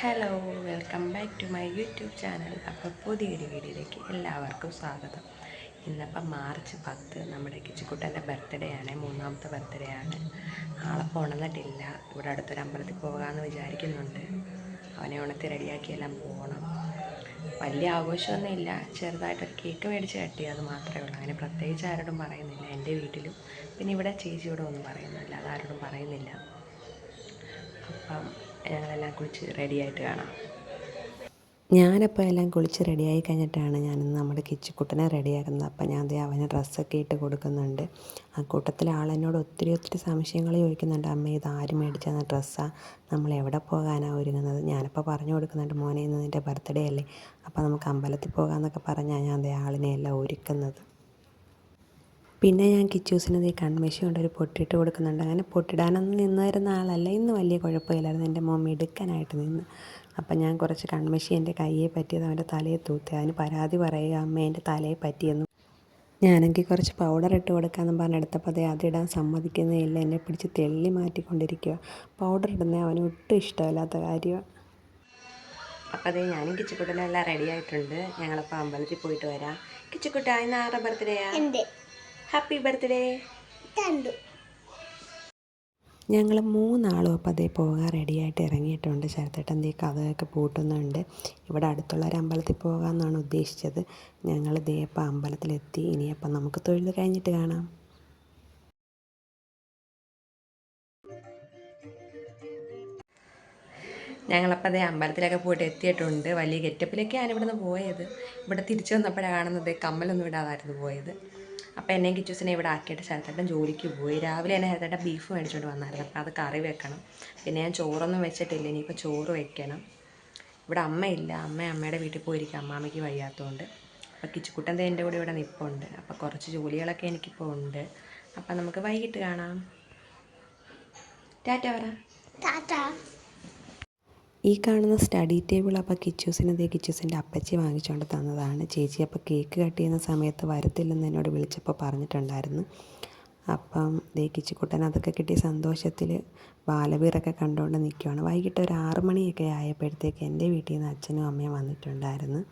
Hello welcome back to my YouTube channel അപ്പോൾ പുതിയൊരു വീഡിയോയിലേക്ക് എല്ലാവർക്കും സ്വാഗതം. ഇന്നിപ്പം മാർച്ച് പത്ത് നമ്മുടെ കിച്ചുക്കുട്ടന്റെ ബർത്ത്ഡേ ആണ് മൂന്നാമത്തെ ബർത്ത്ഡേ ആണ്. ആളെ ഉണർന്നിട്ടില്ല ഇവിടെ അടുത്തൊരു അമ്പലത്തിൽ പോകാമെന്ന് വിചാരിക്കുന്നുണ്ട്. അവനെ ഉണർത്തി റെഡിയാക്കിയെല്ലാം പോകണം വലിയ ആഘോഷമൊന്നും ഇല്ല. ചെറുതായിട്ടൊരു കേക്ക് മേടിച്ച് കട്ടി അത് മാത്രമേ ഉള്ളൂ. അങ്ങനെ പ്രത്യേകിച്ച് ആരോടും പറയുന്നില്ല. എന്റെ വീട്ടിലും. പിന്നെ ഇവിടെ ചേച്ചിയോടും ഒന്നും പറയുന്നില്ല. അതാരോടും പറയുന്നില്ല. അപ്പം ഞങ്ങളെല്ലാം കുളിച്ച് റെഡിയായിട്ട് കാണാം. ഞാനപ്പോൾ എല്ലാം കുളിച്ച് റെഡിയായി കഴിഞ്ഞിട്ടാണ് ഞാനിന്ന് നമ്മുടെ കിച്ചുക്കുട്ടനെ റെഡിയാക്കുന്നത് അപ്പം ഞാൻ ദേ അവന് ഡ്രസ്സൊക്കെ ഇട്ട് കൊടുക്കുന്നുണ്ട്. ആ കൂട്ടത്തിൽ ആളെന്നോട് ഒത്തിരി ഒത്തിരി സംശയങ്ങൾ ചോദിക്കുന്നുണ്ട്. അമ്മ ഇത് ആര് മേടിച്ചെന്ന ഡ്രസ്സാണ് നമ്മൾ എവിടെ പോകാനാണ് ഒരുങ്ങുന്നത്? ഞാനിപ്പോൾ പറഞ്ഞു കൊടുക്കുന്നുണ്ട് മോനെ ഇന്ന് നിന്റെ ബർത്ത്ഡേ അല്ലേ? അപ്പോൾ നമുക്ക് അമ്പലത്തിൽ പോകാമെന്നൊക്കെ പറഞ്ഞാൽ ഞാൻ ദേ ആളിനെ എല്ലാം ഒരുക്കുന്നത്. പിന്നെ ഞാൻ കിച്ചൂസിന് ഈ കൺമശി കൊണ്ട് ഒരു പൊട്ടിട്ട് കൊടുക്കുന്നുണ്ട്. അങ്ങനെ പൊട്ടിടാനൊന്നും നിന്ന് വരുന്ന ആളല്ല. ഇന്ന് വലിയ കുഴപ്പമില്ലായിരുന്നു. എന്റെ മോമ്മ എടുക്കാനായിട്ട് നിന്ന്. അപ്പം ഞാൻ കുറച്ച് കൺമശി എന്റെ കയ്യെ പറ്റിയത് അവന്റെ തലയെ തൂത്തി. അതിന് പരാതി പറയുക അമ്മ എന്റെ തലയെ പറ്റിയെന്ന്. ഞാനെങ്കിൽ കുറച്ച് പൗഡർ ഇട്ട് കൊടുക്കാമെന്ന് പറഞ്ഞെടുത്തപ്പോൾ അതേ അതിടാൻ സമ്മതിക്കുന്നേ ഇല്ല. എന്നെ പിടിച്ച് തെള്ളി മാറ്റിക്കൊണ്ടിരിക്കുക പൗഡർ ഇടുന്നേ അവന് ഒട്ടും ഇഷ്ടമില്ലാത്ത കാര്യമാണ് അപ്പോൾ അതേ ഞാനും കിച്ചുക്കുട്ടനെല്ലാം റെഡി ആയിട്ടുണ്ട്. ഞങ്ങളപ്പോൾ അമ്പലത്തിൽ പോയിട്ട് വരാം. കിച്ചുക്കുട്ട ഇന്ന് ആരുടെ ബർത്ത്ഡേയാ? ഹാപ്പി ബർത്ത്ഡേ കണ്ടു. ഞങ്ങൾ മൂന്നാളും അപ്പോൾ അതേ പോകാൻ റെഡിയായിട്ട് ഇറങ്ങിയിട്ടുണ്ട്. ശരത്തേട്ടൻ ദേ കഥയൊക്കെ പൂട്ടുന്നുണ്ട്. ഇവിടെ അടുത്തുള്ള ഒരു അമ്പലത്തിൽ പോകാമെന്നാണ് ഉദ്ദേശിച്ചത്. ഞങ്ങൾ ദേ അപ്പം അമ്പലത്തിലെത്തി. ഇനിയപ്പം നമുക്ക് തൊഴിൽ കഴിഞ്ഞിട്ട് കാണാം. ഞങ്ങളപ്പോൾ അതേ അമ്പലത്തിലൊക്കെ പോയിട്ട് എത്തിയിട്ടുണ്ട്. വലിയ ഗെറ്റപ്പിലൊക്കെയാണ് ഇവിടുന്ന് പോയത്. ഇവിടെ തിരിച്ചു വന്നപ്പോഴാണ് കാണുന്നത് കമ്മലൊന്നും ഇടാതായിരുന്നു പോയത്. അപ്പോൾ എന്നെയും കിച്ചൂസിനെ ഇവിടെ ആക്കിയിട്ട് ശരത്തേട്ടൻ ജോലിക്ക് പോയി. രാവിലെ എന്നെ ശരത്തേട്ടൻ ബീഫ് മേടിച്ചുകൊണ്ട് വന്നായിരുന്നു. അപ്പോൾ അത് കറി വെക്കണം. പിന്നെ ഞാൻ ചോറൊന്നും വെച്ചിട്ടില്ല. ഇനിയിപ്പോൾ ചോറ് വെക്കണം. ഇവിടെ അമ്മയില്ല. അമ്മ അമ്മയുടെ വീട്ടിൽ പോയിരിക്കും. അമ്മാമ്മയ്ക്ക് വയ്യാത്തതുകൊണ്ട് അപ്പോൾ കിച്ചുക്കുട്ടൻ എന്റെ കൂടെ ഇവിടെ നിൽപ്പുണ്ട് അപ്പോൾ കുറച്ച് ജോലികളൊക്കെ എനിക്കിപ്പോൾ ഉണ്ട്. അപ്പം നമുക്ക് വൈകിട്ട് കാണാം. ടാറ്റ പറ. ടാറ്റ. ഈ കാണുന്ന സ്റ്റഡി ടേബിൾ അപ്പോൾ കിച്ചൂസിന് ദേ കിച്ചൂസിന്റെ അപ്പച്ചി വാങ്ങിച്ചുകൊണ്ട് തന്നതാണ്. ചേച്ചി അപ്പോൾ കേക്ക് കട്ട് ചെയ്യുന്ന സമയത്ത് വരത്തില്ലെന്ന് എന്നോട് വിളിച്ചപ്പോൾ പറഞ്ഞിട്ടുണ്ടായിരുന്നു. അപ്പം ദേ കിച്ചുക്കുട്ടൻ അതൊക്കെ കിട്ടിയ സന്തോഷത്തിൽ ബാലവീറൊക്കെ കണ്ടുകൊണ്ട് നിൽക്കുകയാണ് വൈകിട്ട് ഒരു ആറ് മണിയൊക്കെ ആയപ്പോഴത്തേക്ക് എന്റെ വീട്ടിൽ നിന്ന് അച്ഛനും അമ്മയും വന്നിട്ടുണ്ടായിരുന്നു.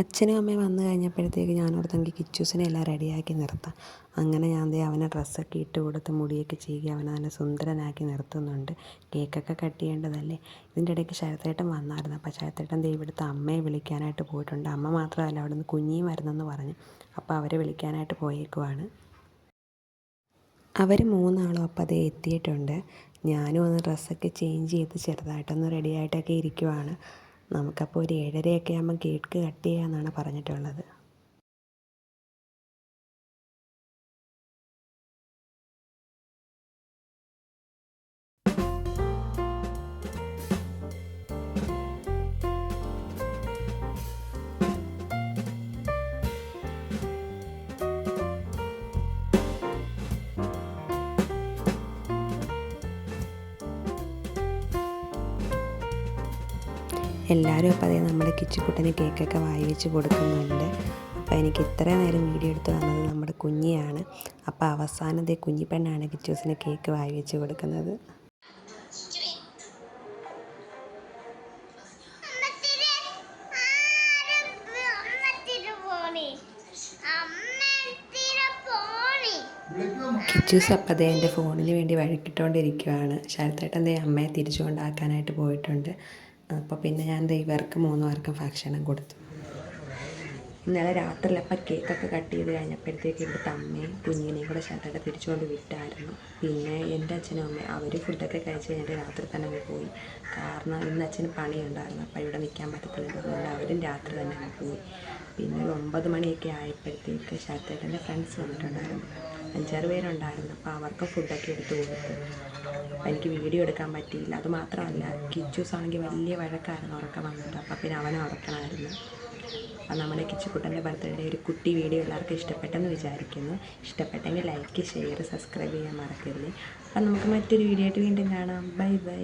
അച്ഛനും അമ്മയും വന്നു കഴിഞ്ഞപ്പോഴത്തേക്ക് ഞാൻ തങ്കി കിച്ചൂസിനെ എല്ലാം റെഡിയാക്കി നിർത്താം. അങ്ങനെ ഞാൻ ദേ അവനെ ഡ്രസ്സൊക്കെ ഇട്ട് കൊടുത്ത് മുടിയൊക്കെ ചെയ്യുക അവനെ നല്ല സുന്ദരനാക്കി നിർത്തുന്നുണ്ട്. കേക്കൊക്കെ കട്ട് ചെയ്യേണ്ടതല്ലേ? ഇതിന്റെ ഇടയ്ക്ക് ശരത്തേട്ടൻ വന്നായിരുന്നു. അപ്പോൾ ശരത്തേട്ടൻ ദേ ഇവിടുത്തെ അമ്മയെ വിളിക്കാനായിട്ട് പോയിട്ടുണ്ട്. അമ്മ മാത്രമല്ല അവിടെ നിന്ന് കുഞ്ഞിയും വരുന്നെന്ന് പറഞ്ഞു. അപ്പോൾ അവരെ വിളിക്കാനായിട്ട് പോയേക്കുവാണ്. അവർ മൂന്നാളും അപ്പോൾ അതേ എത്തിയിട്ടുണ്ട്. ഞാനും ഒന്ന് ഡ്രസ്സൊക്കെ ചേഞ്ച് ചെയ്ത് ചെറുതായിട്ടൊന്ന് റെഡിയായിട്ടൊക്കെ ഇരിക്കുവാണ്. നമുക്കപ്പോൾ ഒരു ഏഴരയൊക്കെ ആകുമ്പോൾ കേക്ക് കട്ട് ചെയ്യാമെന്നാണ് പറഞ്ഞിട്ടുള്ളത്. എല്ലാവരും അപ്പോൾ അതേ നമ്മുടെ കിച്ചുക്കുട്ടന് കേക്കൊക്കെ വായി വെച്ച് കൊടുക്കുന്നുണ്ട്. അപ്പോൾ എനിക്ക് ഇത്രയും നേരം വീഡിയോ എടുത്ത് തന്നത് നമ്മുടെ കുഞ്ഞിയാണ്. അപ്പോൾ അവസാനം ദേ കുഞ്ഞിപ്പെണ്ണാണ് കിച്ചൂസിന് കേക്ക് വായി വെച്ച് കൊടുക്കുന്നത്. കിച്ചൂസ് അപ്പോൾ അതേ എന്റെ ഫോണിന് വേണ്ടി വഴക്കിട്ടുകൊണ്ടിരിക്കുകയാണ് ശരത്തേട്ടൻ ദേ അമ്മയെ തിരിച്ചു കൊണ്ടാക്കാനായിട്ട് പോയിട്ടുണ്ട്. അപ്പോൾ പിന്നെ ഞാൻ ഇവർക്ക് മൂന്ന് പേർക്കും ഭക്ഷണം കൊടുത്തു. ഇന്നലെ രാത്രിയിൽ അപ്പം കേക്കൊക്കെ കട്ട് ചെയ്ത് കഴിഞ്ഞപ്പോഴത്തേക്ക് ഇവിടുത്തെ അമ്മയും കുഞ്ഞിനെയും കൂടെ ചേട്ടന്റെ തിരിച്ചുകൊണ്ട് വിട്ടായിരുന്നു. പിന്നെ എന്റെ അച്ഛനും അമ്മയും അവർ ഫുഡൊക്കെ കഴിച്ച് കഴിഞ്ഞിട്ട് രാത്രി തന്നെ പോയി. കാരണം ഇന്ന് അച്ഛന് പണിയുണ്ടായിരുന്നു അപ്പോൾ ഇവിടെ നിൽക്കാൻ പറ്റത്തില്ലാത്തതുകൊണ്ട് അവരും രാത്രി തന്നെ പോയി. പിന്നെ ഒരു ഒമ്പത് മണിയൊക്കെ ആയപ്പോഴത്തേക്ക് ശരത്തേട്ടന്റെ ഫ്രണ്ട്സ് വന്നിട്ടുണ്ടായിരുന്നു. അഞ്ചാറ് പേരുണ്ടായിരുന്നു. അപ്പോൾ അവർക്ക് ഫുഡൊക്കെ എടുത്ത് കൊടുത്തു. എനിക്ക് വീഡിയോ എടുക്കാൻ പറ്റിയില്ല. അത് മാത്രമല്ല കിച്ചൂസ് ആണെങ്കിൽ വലിയ വഴക്കായിരുന്നു ഉറക്കം വന്നിട്ട്. അപ്പോൾ പിന്നെ അവനെ ഉറക്കണമായിരുന്നു. നമ്മുടെ കിച്ചുക്കുട്ടന്റെ ബർത്ത്ഡേ ഒരു കുട്ടി വീഡിയോ എല്ലാവർക്കും ഇഷ്ടപ്പെട്ടെന്ന് വിചാരിക്കുന്നു. ഇഷ്ടപ്പെട്ടെങ്കിൽ ലൈക്ക് ഷെയർ സബ്സ്ക്രൈബ് ചെയ്യാൻ മറക്കരുത്. അപ്പം നമുക്ക് മറ്റൊരു വീഡിയോ ആയിട്ട് വീണ്ടും കാണാം. Bye bye